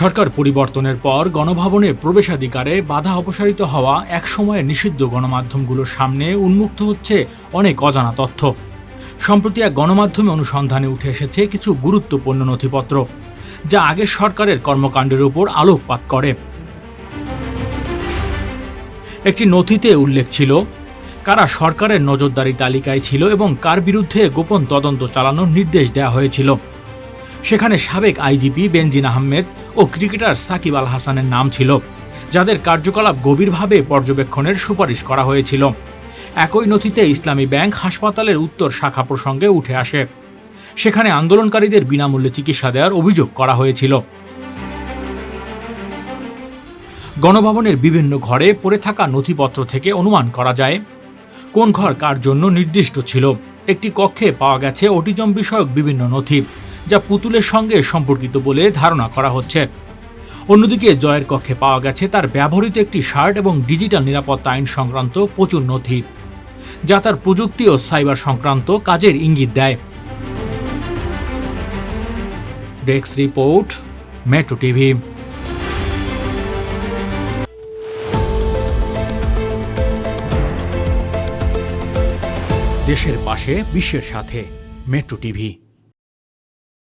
সরকার পরিবর্তনের পর গণভবনে প্রবেশাধিকারে বাধা অপসারিত হওয়া একসময়ে নিষিদ্ধ গণমাধ্যমগুলোর সামনে উন্মুক্ত হচ্ছে অনেক অজানা তথ্য। সম্প্রতি এক গণমাধ্যমে অনুসন্ধানে উঠে এসেছে কিছু গুরুত্বপূর্ণ নথিপত্র, যা আগের সরকারের কর্মকাণ্ডের উপর আলোকপাত করে। একটি নথিতে উল্লেখ ছিল, কারা সরকারের নজরদারি তালিকায় ছিল এবং কার বিরুদ্ধে গোপন তদন্ত চালানোর নির্দেশ দেওয়া হয়েছিল। সেখানে সাবেক আইজিপি বেনজিন আহমেদ ও ক্রিকেটার সাকিব আল হাসানের নাম ছিল, যাদের কার্যকলাপ গভীরভাবে পর্যবেক্ষণের সুপারিশ করা হয়েছিল। একই নথিতে ইসলামী ব্যাংক হাসপাতালের উত্তর শাখা প্রসঙ্গে উঠে আসে। সেখানে আন্দোলনকারীদের বিনামূল্যে চিকিৎসা দেওয়ার অভিযোগ করা হয়েছিল। গণভবনের বিভিন্ন ঘরে পড়ে থাকা নথিপত্র থেকে অনুমান করা যায়, কোন ঘর কার জন্য নির্দিষ্ট ছিল। একটি কক্ষে পাওয়া গেছে অটিজম বিষয়ক বিভিন্ন নথি। যা পুতুলের সঙ্গে সম্পর্কিত বলে ধারণা করা হচ্ছে। অন্যদিকে জয়ের কক্ষে পাওয়া গেছে তার ব্যবহৃত একটি শার্ট এবং ডিজিটাল নিরাপত্তা আইন সংক্রান্ত প্রচুর নথি, যা তার প্রযুক্তি ও সাইবার সংক্রান্ত কাজের ইঙ্গিত দেয়। Desk report, metro TV. দেশের পাশে, বিশ্বের সাথে, মেট্রো টিভি।